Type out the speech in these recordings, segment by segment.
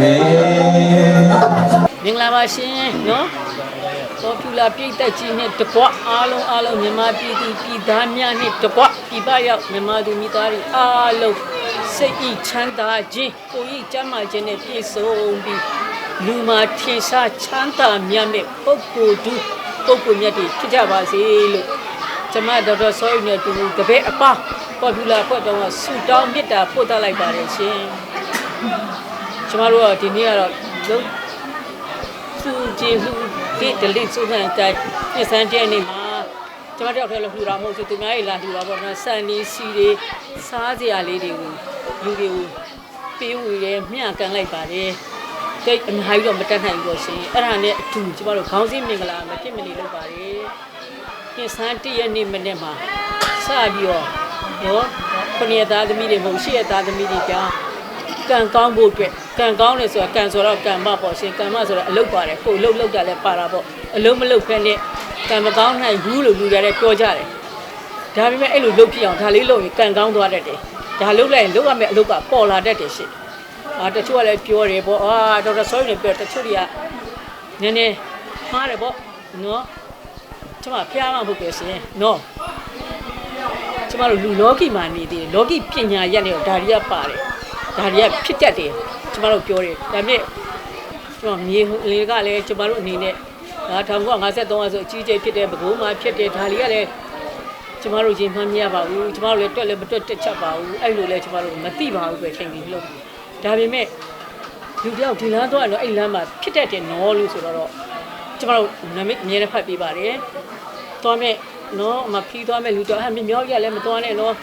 မေမင်္ဂလာပါရှင်နော်ပေါ်ပူလာပြည်သက်ကြီးနဲ့တကွအားလုံးအားလုံးမြန်မာပြည်သူပြည်သားများနဲ့တကွပြည်ပရောက်မြန်မာသူမိသားစုအားလုံးစိတ်ဤချမ်းသာခြင်းကိုယ်ဤကျမ်းမာခြင်းနဲ့ပြည့်စုံပြီးလူမှာထင်ရှားချမ်းသာမြတ်မဲ့ပုဂ္ဂိုလ်သူပုဂ္ဂိုလ်မြတ်တွေဖြစ်ကြပါစေလို့ကျမဒေါက်တာဆောရီနဲ့တူတပည့်အပါပေါ်ပူလာဖွဲ့တော်ကဆူတောင်းမေတ္တာပို့သလိုက်ပါတယ်ရှင် ကျမတို့ကဒီနေ့ကတော့လုံးသူကြည်လူဒီဒလိစုခံတိုင်းပြစမ်းတဲ့နေ့မှာကျွန်တော်တို့ထဲလို့လှူတာမဟုတ်ဘူးသူများကြီးလာလှူတာပေါ့နော်စံနေစီတွေစားစရာလေးတွေကိုလူတွေကိုပေးဝေတယ်မျှကန်လိုက်ပါတယ်တိတ်အများကြီးတော့မတက်နိုင်ဘူးရှင်အဲ့ဒါနဲ့အတူကျွန်တော်တို့ခေါင်းစည်းမင်္ဂလာမဖြစ်မနေလုပ်ပါတယ်ပြစမ်းတည့်ရက်နေ့မနေ့မှာစပြီးတော့နော်ခொနည်းသားသမီးတွေမဟုတ်ရှေ့ရသားသမီးတွေကြောင်းကံကောင်းဖို့အတွက် ကံကောင်းတယ်ဆိုတာကံဆိုတော့ကံမပေါ့ရှင်ကံမဆိုတော့အလုတ်ပါတယ်ကိုယ်အလုတ်လောက်တာလည်းပါတာပေါ့အလုံးမလုတ်ဖက်နဲ့ကံမကောင်းနိုင်ဘူးလို့လူတွေလည်းပြောကြတယ်ဒါပေမဲ့အဲ့လိုလုတ်ဖြစ်အောင်ဒါလေးလုပ်ရင်ကံကောင်းသွားတတ်တယ်ဒါလုတ်လိုက်ရင်လုတ်ရမယ့်အလုတ်ကပေါ်လာတတ်တယ်ရှင်အာတချို့ကလည်းပြောတယ်ပေါ့အာဒေါက်တာဆောရီလည်းပြောတချို့တွေကနည်းနည်းမှားတယ်ပေါ့နော်ကျွန်မဖျားမှမဟုတ်ပဲရှင်နော်ကျမတို့လူလောကီမှာနေသေးတယ်လောကီပညာရက်နဲ့တော့ဒါတွေကပါတယ်ဒါတွေကဖြစ်တတ်တယ် ကျမတို့ပြောတယ်ဒါပေမဲ့ကျွန်တော်မြေလေကလည်းကျမတို့အနေနဲ့ဒါ1953ဆိုအကြီးကျယ်ဖြစ်တဲ့ဘကိုးမှာဖြစ်တဲ့ဒါလေးကလည်းကျမတို့ရင်မှန်းမရပါဘူးကျမတို့လည်းတွက်လည်းမတွက်တက်ချက်ပါဘူးအဲ့လိုလည်းကျမတို့မသိပါဘူးပဲချိန်ပြီးလို့ဒါပေမဲ့လူတယောက်ဒီလမ်းသွားရင်တော့အဲ့လမ်းမှာဖြစ်တတ်တယ်နော်လို့ဆိုတော့ကျမတို့နာမည်အမြဲတမ်းဖတ်ပေးပါတယ်သွားမဲ့နော်မဖီးသွားမဲ့လူတော့အမမြောက်ရလည်းမသွားနဲ့နော်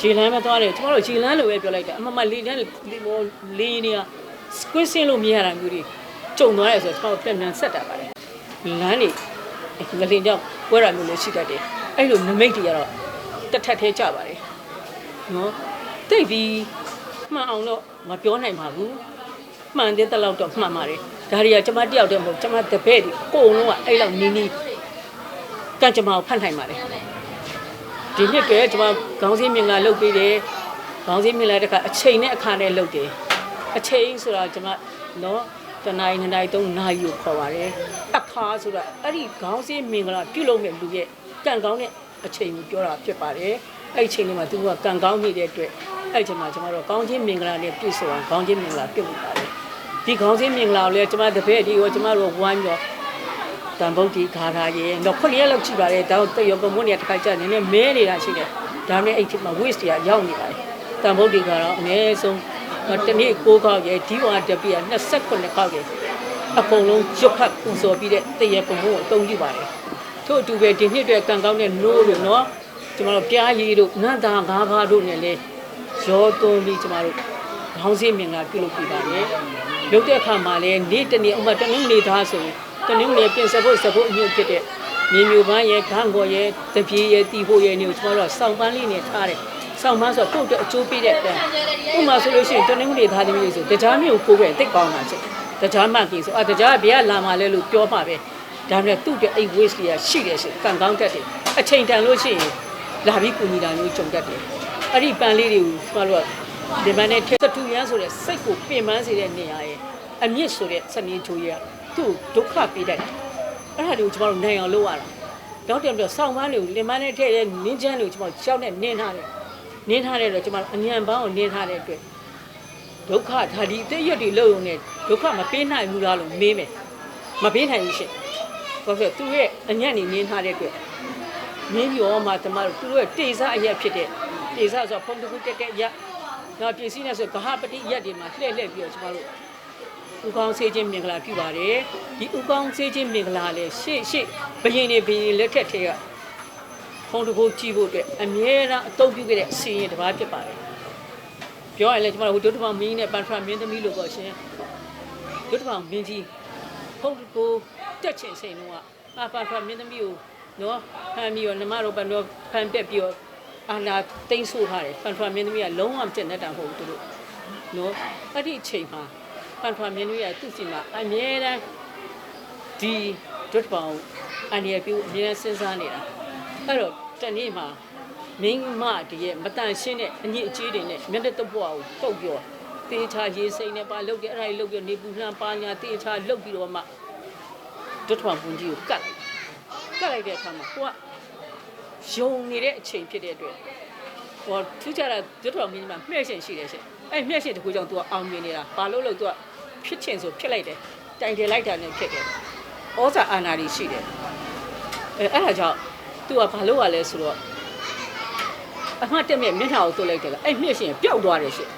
ခြေလမ်းမသွားနဲ့ကျမတို့ခြေလမ်းလိုပဲပြောလိုက်တာအမမလေးတန်းလေးမောလေးနေရစကွစ်စင်းလို့မြင်ရတာမျိုးတွေကြုံသွားရဲဆိုတော့ကျမတို့ပြန်ပြန်ဆက်တာပါတယ်လမ်းနေငလင်ကြောင့်ပွဲရမျိုးလည်းရှိတတ်တယ်အဲ့လိုနမိတ်တွေကတော့တက်ထက်သေးကြပါတယ်နော်တိတ်ပြီးမှန်အောင်တော့မပြောနိုင်ပါဘူးမှန်တဲ့တလောက်တော့မှန်ပါတယ်ဒါတွေကကျမတယောက်တည်းမဟုတ်ကျမတပည့်တွေအကုန်လုံးကအဲ့လောက်နီးနီးကံကြမ္မာကိုဖတ်နိုင်ပါတယ် ဒီနှစ်ကကျွန်မခေါင်းစည်းမင်္ဂလာလုပ်ပေးတယ်ခေါင်းစည်းမင်္ဂလာတခါအချိန်နဲ့အခါနဲ့လုပ်တယ်အချိန်ဆိုတာကျွန်မနော်တနင်္လာနေ့နိုင်သုံးနာရီကိုခေါ်ပါတယ်အခါဆိုတာအဲ့ဒီခေါင်းစည်းမင်္ဂလာပြုလုပ်မဲ့လူရဲ့ကံကောင်းတဲ့အချိန်ကိုပြောတာဖြစ်ပါတယ်အဲ့ဒီအချိန်လေးမှာသူကကံကောင်းနေတဲ့အတွက်အဲ့ဒီအချိန်မှာကျွန်တော်တို့ခေါင်းချင်းမင်္ဂလာနဲ့ပြည့်စုံအောင်ခေါင်းချင်းမင်္ဂလာပြုလုပ်ပါတယ်ဒီခေါင်းချင်းမင်္ဂလာကိုလည်းကျွန်မတပည့်ဒီကိုကျွန်မတို့ဝိုင်းပြီး တော့တန်ဗုဒ္ဓီခါခါရေတော့ခုနှစ်ရက်လောက်ကြည့်ပါလေဒါတော့တရောကမွန်းနေတစ်ခါကြာနည်းနည်းမဲနေတာရှိတယ်ဒါနဲ့အဲ့ဒီမှာ waste တွေကရောက်နေပါတယ်တန်ဗုဒ္ဓီကတော့အနည်းဆုံးတနေ့6ခေါက်ရေဒီဝါတပိက29ခေါက်ရေအကုန်လုံးရွတ်ဖတ်ပူဇော်ပြီးတဲ့တရကမွန်းကိုအသုံးပြုပါတယ်ထို့အတူပဲဒီနှစ်အတွက်ကံကောင်းတဲ့နိုးလို့နော်ကျမတို့ပြားရည်တို့နန္တာငါးပါးတို့နဲ့လည်းရောသွန်းပြီးကျမတို့ခေါင်းစည်းမြင်လာပြုလုပ်ပြပါတယ်လုတ်တဲ့အခါမှာလည်းနေ့တစ်နေ့ဥပမာတနင်္ဂနွေသားဆိုရင် တနင်္ဂနွေပြင်စဖို့စဖို့အမြင့်ဖြစ်တဲ့မြေမြူပန်းရဲ့ခန်းကော်ရဲ့တပြေးရဲ့တီဖို့ရဲ့နေကိုကျွန်တော်တို့စောင်းပန်းလေးနဲ့ထားတယ်။စောင်းပန်းဆိုတော့ကိုယ့်အတွက်အကျိုးပေးတဲ့အတန်း။ဥပမာဆိုလို့ရှိရင်တနင်္ဂနွေသားသမီးတွေဆိုတကြားမျိုးကိုပဲတိတ်ကောင်းတာချက်။တကြားမှကြီးဆိုအတကြားဘယ်ကလာမှလဲလို့ပြောမှပဲ။ဒါပေမဲ့သူ့အတွက်အိတ် waste တွေကရှိတယ်ရှိကံကောင်းတတ်တယ်။အချိန်တန်လို့ရှိရင်လာပြီးကူညီတာမျိုးကြုံတတ်တယ်။အဲ့ဒီပန်းလေးတွေကိုကျွန်တော်တို့ကဒီပန်းနဲ့ထက်တူရန်ဆိုတဲ့စိတ်ကိုပင်ပန်းစေတဲ့နေရာရဲ့အမြင့်ဆိုတဲ့စနေချိုးရဲ့ သူ့ဒုက္ခပေးတတ်တယ်အဲ့ဒါတွေကိုကျွန်တော်တို့နိုင်အောင်လုပ်ရတာတော့တယ်ပြီးစောင်းပန်းတွေကိုလင်မနဲ့ထည့်တဲ့နင်းချမ်းတွေကိုကျွန်တော်ရှောက်နဲ့နင်းထားတယ်နင်းထားတဲ့တော့ကျွန်တော်အညံပန်းကိုနင်းထားတဲ့အတွက်ဒုက္ခဒါဒီအသက်ရွက်တွေလို့ုံနဲ့ဒုက္ခမပေးနိုင်ဘူးလားလို့မေးမယ်မပေးနိုင်ဘူးရှင့်ဘာဖြစ်သူ့ရဲ့အညံ့နေနင်းထားတဲ့အတွက်မင်းပြောမှတမတို့သူ့ရဲ့တေဇအရက်ဖြစ်တဲ့တေဇဆိုဖုံတခုတက်တဲ့ရက်နောက်ပြည်စည်းနေဆိုဂဟပတိရက်တွေမှာလှည့်လှည့်ပြီးတော့ကျွန်တော်တို့ ဥကောင်းဆေးခြင်းမင်္ဂလာပြုပါတယ်ဒီဥကောင်းဆေးခြင်းမင်္ဂလာလည်းရှေ့ရှေ့ဘယင်နေဘယင်လက်ထက်ထဲကဖုံးတကိုးကြည့်ဖို့အတွက်အမြဲတမ်းအသုံးပြုခဲ့တဲ့အစီရင်တစ်ပါးဖြစ်ပါတယ်ပြောရင်လည်းကျွန်တော်တို့ဒုတိယမင်းနဲ့ပန်ထရာမင်းသမီးလို့ပေါ့ရှင်ဒုတိယမင်းကြီးဖုံးတကိုးတက်ချင်စိန်တော့အာပန်ထရာမင်းသမီးကိုနော်ဖမ်းပြီးတော့နမတို့ပန်တော့ဖမ်းတက်ပြီးတော့အာနာတိမ့်ဆို့ထားတယ်ပန်ထရာမင်းသမီးကလုံးဝမတက်နဲ့တာမဟုတ်ဘူးသူတို့နော်အဲ့ဒီအချိန်မှာ ပန်ထွာမြင်းတို့ရဲ့သူ့စီမှာအမြဲတမ်းဒီဒွတ်ပေါင်အန်ရပြူအမြဲတမ်းစဉ်းစားနေတာအဲ့တော့တနေ့မှာမင်းမတည်းရဲ့မတန်ရှင်းတဲ့အညစ်အကြေးတွေနဲ့မျက်နှာတပွားကိုတုတ်ပြောတေချာရေးစိမ့်နဲ့ပါလုတ်တယ်အဲ့ဒါကြီးလုတ်ပြီးနေပူလှမ်းပါညာတေချာလုတ်ပြီးတော့မှဒုထွန်ပွန်ကြီးကိုကတ်လိုက်ကတ်လိုက်တဲ့အခါမှာကိုကယုံနေတဲ့အချိန်ဖြစ်တဲ့အတွက်ဟောထူးခြားတာဒုထွန်မင်းကြီးမှာမှဲ့ရှင်ရှိတယ်ရှင်အဲ့မှဲ့ရှင်တကူကြောင့် तू အောင်မြင်နေတာဘာလို့လို့ तू က ဖြစ်ချင်ဆိုဖြစ်လိုက်တယ်တိုင်တယ်လိုက်တာနဲ့ဖြစ်တယ်ဩဇာအာဏာတွေရှိတယ်အဲအဲ့ဒါကြောင့် तू ကဘာလို့ရလဲဆိုတော့အမှတ်တက်မြက်မျက်နှာကိုသွတ်လိုက်တယ်ကအဲ့မျက်ရှင်ပျောက်သွားတယ်ရှင်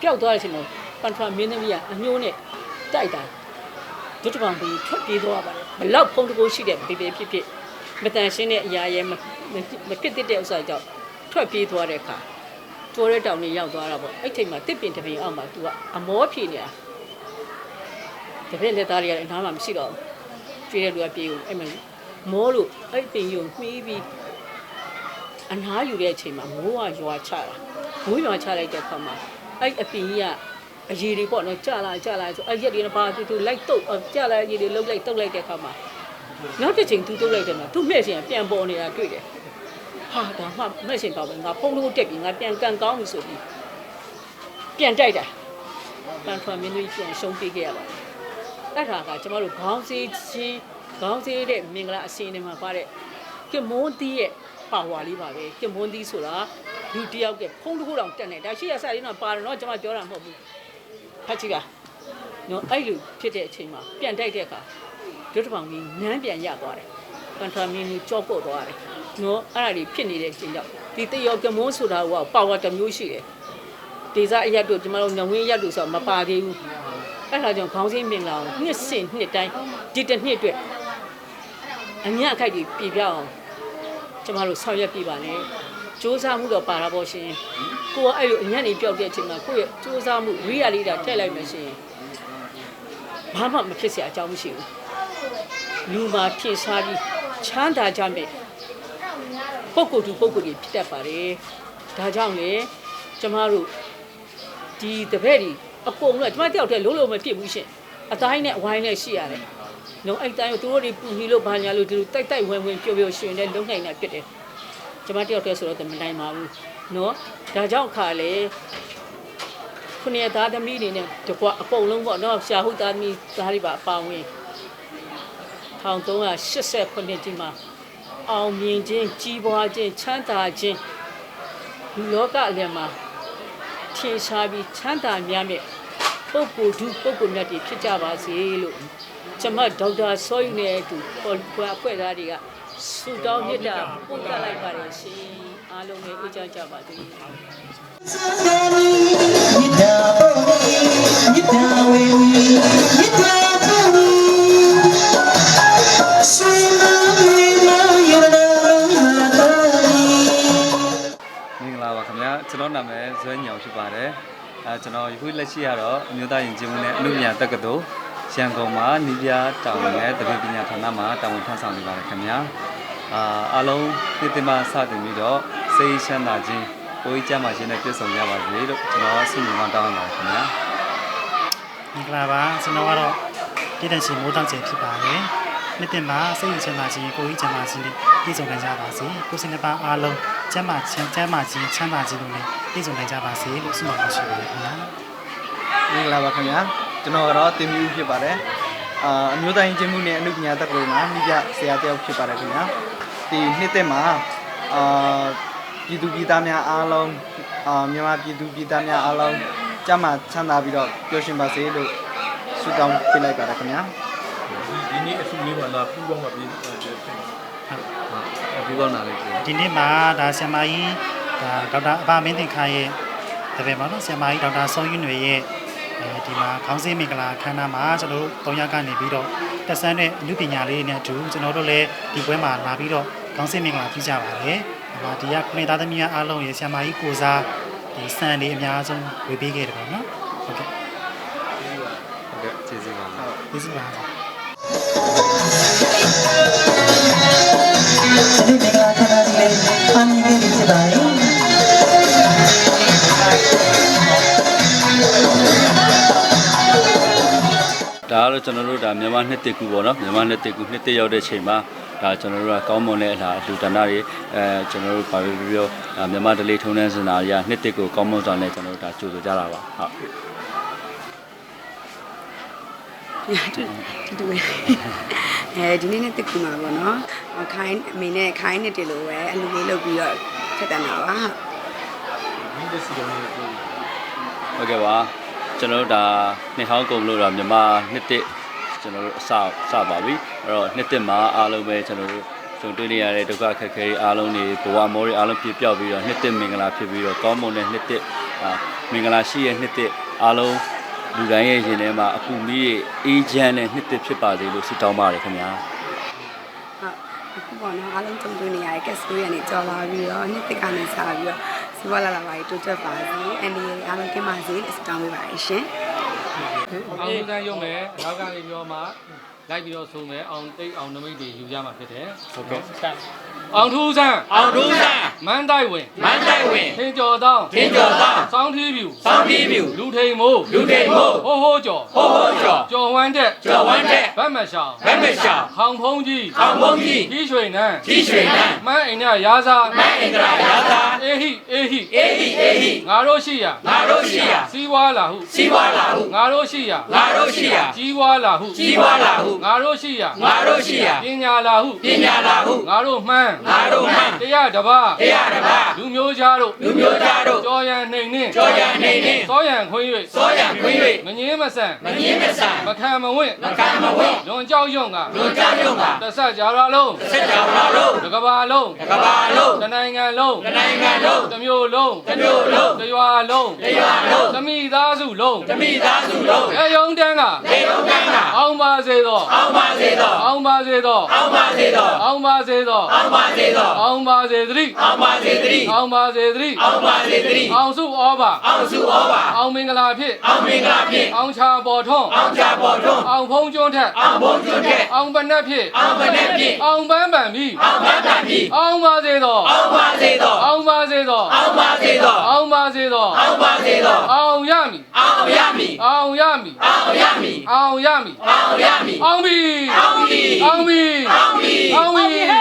ပျောက်သွားတယ်ရှင်တော့ပန်ထရာမင်းသမီးကအမျိုးနဲ့တိုက်တာဒုတိယကောင်ပြီးထွက်ပြေးသွားပါတယ်ဘလောက်ဖုံးတကိုးရှိတဲ့ဘေဘေဖြစ်ဖြစ်မတန်ရှင်းတဲ့အရာရဲ့မမဖြစ်တဲ့ဥစ္စာကြောင့်ထွက်ပြေးသွားတဲ့အခါတိုးရဲတောင်ကြီးရောက်သွားတာပေါ့အဲ့ချိန်မှာတစ်ပင်တစ်ပင်အောက်မှာ तू ကအမောဖြေနေတာ တပည့်လက်သားတွေကလည်းနားမှာမရှိတော့ဘူးပြေးတဲ့လူကပြေးဦးအဲ့မှာမောလို့အဲ့ပင်ယုံမှီးပြီးအနားယူတဲ့အချိန်မှာမိုးကရွာချတာမိုးရွာချလိုက်တဲ့အခါမှာအဲ့အပင်ကြီးကအရေတွေပေါ့နော်ကြာလာကြာလာဆိုအဲ့ရက်တွေကဘာတူတူလိုက်တုတ်ကြာလာရေတွေလှုပ်လိုက်တုတ်လိုက်တဲ့အခါမှာနောက်တစ်ချိန်သူတုတ်လိုက်တယ်မှာသူ့မဲ့ရှင်ပြန်ပေါ်နေတာတွေ့တယ်ဟာဒါမှမဲ့ရှင်ပါပဲငါဖုန်းလို့တက်ပြီးငါပြန်ကန်ကောင်းပြီဆိုပြီးပြန်တိုက်တာပန်ထွန်မင်းတို့ပြန်ရှုံးပေးခဲ့ရပါတယ် အဲ့ဒါကကျမတို့ခေါင်းစည်းချင်းခေါင်းစည်းတဲ့မင်္ဂလာအစင်းတွေမှာပါတဲ့ကမွန်တီးရဲ့ပါဝါလေးပါပဲကမွန်တီးဆိုတာလူတယောက်ကဖုန်းတစ်ခုတောင်တက်နေဒါရှိရစားလေးတော့ပါတယ်နော်ကျမပြောတာမဟုတ်ဘူးဖတ်ကြည့်ကနော်အဲ့လိုဖြစ်တဲ့အချိန်မှာပြန်တိုက်တဲ့အခါဒုတပောင်ကြီးနမ်းပြန်ရသွားတယ်ပန်ထွန်မင်းကြီးကြောက်ပုတ်သွားတယ်နော်အဲ့ဒါတွေဖြစ်နေတဲ့အချိန်ကြောင့်ဒီတယောက်ကမွန်ဆိုတာကပါဝါတစ်မျိုးရှိတယ်ဒေသအရက်တို့ကျမတို့ညဝင်းရက်တို့ဆိုတော့မပါသေးဘူး အဲ့ဒါကြောင့်ခေါင်းစင်းမင်္ဂလာကိုနှစ်စင်နှစ်တိုင်းဒီတစ်နှစ်အတွက်အညအခိုက်တွေပြပြအောင်ကျမတို့ဆောင်ရွက်ပြပါနဲ့စ조사မှုတော့ပါတာပေါ့ရှင်ကိုကအဲ့လိုအညံ့နေပြောက်တဲ့အချိန်မှာကိုယ့်ရဲ့စ조사မှုရိယာလေးတာထည့်လိုက်မှရှင်ဘာမှမဖြစ်เสียအကြောင်းမရှိဘူးလူမှာဖြစ်စားပြီးချမ်းသာကြမယ်ပုဂ္ဂိုလ်သူပုဂ္ဂိုလ်ကြီးဖြစ်တတ်ပါတယ်ဒါကြောင့်လေကျမတို့ဒီတပည့်တွေ အကုန်လုံးကျမတယောက်တည်းလုံးလုံးမဖြစ်ဘူးရှင်အတိုင်းနဲ့အဝိုင်းနဲ့ရှိရတယ်နော်အဲ့တိုင်းကိုသူတို့တွေပူနေလို့ဘာညာလို့ဒီလိုတိုက်တိုက်ဝင်ဝင်ပျော်ပျော်ရွှင်နဲ့လုံနိုင်တာဖြစ်တယ်ကျမတယောက်တည်းဆိုတော့မနိုင်ပါဘူးနော်ဒါကြောင့်ခါလေခုနှစ်သားသမီးတွေနဲ့တကွအကုန်လုံးပေါ့နော်ရှာဟုတ်သားသမီးသားတွေပါအပါဝင်1380ခုနှစ်ကြီးမှာအောင်မြင်ခြင်းကြီးပွားခြင်းချမ်းသာခြင်းလူလောကအလယ်မှာ ထင်ရှားပြီးချမ်းသာများမြတ်ပုဂ္ဂိုလ်ဒုပုဂ္ဂိုလ်မြတ်တွေဖြစ်ကြပါစေလို့ကျွန်မဒေါက်တာစောယူနဲ့အတူပေါ်ပွားအဖွဲ့သားတွေကဆုတောင်းမြတ်တာပို့တတ်လိုက်ပါတယ်ရှင်အားလုံးလည်းအေးချမ်းကြပါစေမေတ္တာပို့မေတ္တာဝေမေတ္တာ လာပါခင်ဗျာကျွန်တော်နာမည်ဇွဲညောင်ဖြစ်ပါတယ်အဲကျွန်တော်ယခုလက်ရှိရတော့အမျိုးသားယဉ်ကျေးမှုနဲ့အမှုပညာတက္ကသိုလ်ရန်ကုန်မှာနီးပြားတာဝန်နဲ့တပည့်ပညာဌာနမှာတာဝန်ထမ်းဆောင်နေပါတယ်ခင်ဗျာအာအားလုံးပြည်တင်မှာစတင်ပြီးတော့စိတ်ချမ်းသာခြင်းကိုယ်ကြီးကျန်းမာခြင်းနဲ့ပြည့်စုံကြပါစေလို့ကျွန်တော်ဆုမွန်တောင်းပါတယ်ခင်ဗျာမင်္ဂလာပါကျွန်တော်ကတော့ပြည်တရှင်မိုးတောင်ကျယ်ဖြစ်ပါတယ် နှစ်တင်မှာစိတ်ရချမ်းသာခြင်းကိုယ်ကြီးချမ်းသာခြင်းတွေပြည့်စုံနိုင်ကြပါစေကိုယ်စိတ်နှပါအားလုံးကျမ်းမာချမ်းကျမ်းမာခြင်းချမ်းသာခြင်းတို့နဲ့ပြည့်စုံနိုင်ကြပါစေလို့ဆုမတောင်းရှိပါတယ်ခင်ဗျာမင်္ဂလာပါခင်ဗျာကျွန်တော်ကတော့တင်မြူဖြစ်ပါတယ်အာအမျိုးသားရင်ကျင်းမှုနဲ့အမှုပညာတက္ကသိုလ်မှာမိပြဆရာတစ်ယောက်ဖြစ်ပါတယ်ခင်ဗျာဒီနှစ်သက်မှာအာပြည်သူပြည်သားများအားလုံးအာမြန်မာပြည်သူပြည်သားများအားလုံးကျမ်းမာချမ်းသာပြီးတော့ပျော်ရွှင်ပါစေလို့ဆုတောင်းပေးလိုက်ပါတယ်ခင်ဗျာ ဒီနေ့အစုလေးပါလားပူပေါင်းပါပြီးတယ်ဖြစ်အခုကောင်းတာလေးကိုဒီနေ့မှာဒါဆ iam ကြီးဒါဒေါက်တာအဘမင်းသင်ခါရဲ့တပည့်ပါနော်ဆ iam ကြီးဒေါက်တာစောယွန်းတွေရဲ့အဲဒီမှာခေါင်းစည်းမင်္ဂလာခမ်းနားမှာကျွန်တော်တို့၃ရက်ကနေပြီးတော့တက်ဆန်းတဲ့အမှုပညာလေးတွေနဲ့အတူကျွန်တော်တို့လည်းဒီပွဲမှာလာပြီးတော့ခေါင်းစည်းမင်္ဂလာပြုကြပါတယ်။ဒါဒီကခုနေသားသမီးများအားလုံးရဲ့ဆ iam ကြီးကိုစားဒီစံတွေအများဆုံးဝေပေးခဲ့တယ်ပေါ့နော်။ဟုတ်ကဲ့ဟုတ်ကဲ့ကျေးဇူးပါဟုတ်ကျေးဇူးပါ ဒီမင်္ဂလာခန္ဓာလေးအမီးလေးဖြစ်ပါလေဒါကတော့ကျွန်တော်တို့ဒါမြန်မာနှစ်တကူပေါ့နော်မြန်မာနှစ်တကူနှစ်တရောက်တဲ့ချိန်မှာဒါကျွန်တော်တို့ကကောင်းမွန်တဲ့အလားအလူတနာတွေအဲကျွန်တော်တို့ဘာပဲပြောပြောအဲမြန်မာဒလေးထုံးတန်းစင်တာတွေကနှစ်တစ်ကိုကောင်းမွန်စွာနဲ့ကျွန်တော်တို့ဒါကြိုဆိုကြတာပါဟုတ် တူတူပဲအဲဒီနေ့နဲ့တက်ကူမှာပေါ့နော်ခိုင်းအမေနဲ့ခိုင်းနေတယ်လို့ပဲအလူလေးလုပ်ပြီးတော့ထက်တန်တာပါဟုတ်ဒီလက်စီတော်နဲ့ပြောဟုတ်ကဲ့ပါကျွန်တော်တို့ဒါနှစ်ဟောင်းကုန်လို့တော့မြန်မာနှစ်တစ်ကျွန်တော်တို့အစစပါပြီအဲ့တော့နှစ်တစ်မှာအားလုံးပဲကျွန်တော်တို့ကြုံတွေ့နေရတဲ့ဒုက္ခခက်ခဲတွေအားလုံးတွေဘဝမောတွေအားလုံးပြည့်ပြောက်ပြီးတော့နှစ်တစ်မင်္ဂလာဖြစ်ပြီးတော့ကောင်းမွန်တဲ့နှစ်တစ်အာမင်္ဂလာရှိတဲ့နှစ်တစ်အားလုံး လူတိုင်းရဲ့ရင်ထဲမှာအပူမီးရဲ့အေးချမ်းတဲ့နှစ်တစ်ဖြစ်ပါစေလို့ဆုတောင်းပါတယ်ခင်ဗျာဟုတ်အခုပေါ့နော်အားလုံးကြုံတွေ့နေရတဲ့ guest တွေကနေကြော်လာပြီးတော့နှစ်တက်ကနေစပြီးတော့စီးပွားလာလာပါတိုးတက်ပါစေအန်ဒီအားလုံးကင်းပါစေလို့ဆုတောင်းပေးပါတယ်ရှင် အောင်လူတန်းရုံမယ်နောက်ကနေပြောမှလိုက်ပြီးတော့ဆုံးမယ်အောင်တိတ်အောင်နမိတ်တွေယူကြမှာဖြစ်တယ်ဟုတ်ကဲ့အောင်ထူးဆန်းအောင်ဒုစံမန်းတိုက်ဝင်မန်းတိုက်ဝင်ထင်ကျော်တောင်းထင်းကျော်သားစောင်းထီးပြူစောင်းတီးပြူလူထိန်မိုးလူထိန်မိုးဟိုးဟိုးကျော်ဟိုးဟိုးကျော်ကျော်ဝမ်းတက်ကျော်ဝမ်းတက်ဗတ်မရှောင်ဗတ်မရှောင်ခေါင်ဖုံးကြီးခေါင်ဖုံးကြီးကြီးရွှေနန်းကြီးရွှေနန်းမန်းအိမ်နဲ့ရာဇာမန်းအင်္ဂရာရာသာအေဟိ အေဟိအေဟိအေဟိငါတို့ရှိရာငါတို့ရှိရာစီးပွားလာဟုစီးပွားလာဟုငါတို့ရှိရာငါတို့ရှိရာကြီးပွားလာဟုကြီးပွားလာဟုငါတို့ရှိရာငါတို့ရှိရာပညာလာဟုပညာလာဟုငါတို့မှန်းငါတို့မှတရားတစ်ပါးတရားတစ်ပါးလူမျိုးသားတို့လူမျိုးသားတို့ကြောရန်နှိမ်နှင်းကြောရန်နေနေစောရန်ခွင်း၍စောရန်ခွင်းမငင်းမဆန်၍မငင်းမဆန်မခံမဝင့်မကံမဝင့်လွန်ကြောက်ရွံ့ကလွန်ကြောက်ရွံ့ကတဆက်ကြရလုံးဆက်ကြောင်လာလို့တစ်ကဘာလုံးကဘာလုံးတစ်နိုင်ငံလုံးတနိုင်ငံလုံးတစ်မျိုးလုံးတစ်မျိုးလုံးတစ်ရွာလုံးတရွာလုံးတစ်မိသားစုလုံးတမိသားစုလုံးအဲယုံတန်းကလေုံကန်းကအောင်ပါစေသောအောင်ပါစေသောအောင်ပါစေသောအောင်ပါစေသောအောင်ပါစေသောအောင်ပါစေသောအောင်ပါစေသတိအောင်ပါစေတည်းအောင်ပါစေသတိအောင်ပါစေတည်းအောင်စုဩဘာအောင်စုဩဘာအောင်မင်္ဂလာဖြစ်အောင်မင်္ဂလာဖြင့်အောင်ချာပေါ်ထွန်းအောင်ကြပေါ်ထွန်းအောင်ဖုံးကျွန်းထက်အောင်ဘုံကျွတ်တဲ့အောင်ပနက်ဖြစ်အောင်ပနက်ဖြင့်အောင်ပန်းပန်ပြီးအောင်ပန်းပန်ပြီးအောင်ပါစေသောအောင်ပါစေသောအောင်ပါစေသောအောင်ပါစေသောအောင်ပါစေသောအောင်ပါစေသောအောင်ရမည်အောင်ရမည်အောင်ရမည်အောင်ရမည်အောင်ရမည်အောင်ရမည်အောင်ပြီအောင်ပြီအောင်ပြီအောင်ပြီအောင်ပြီအောင်ပြီ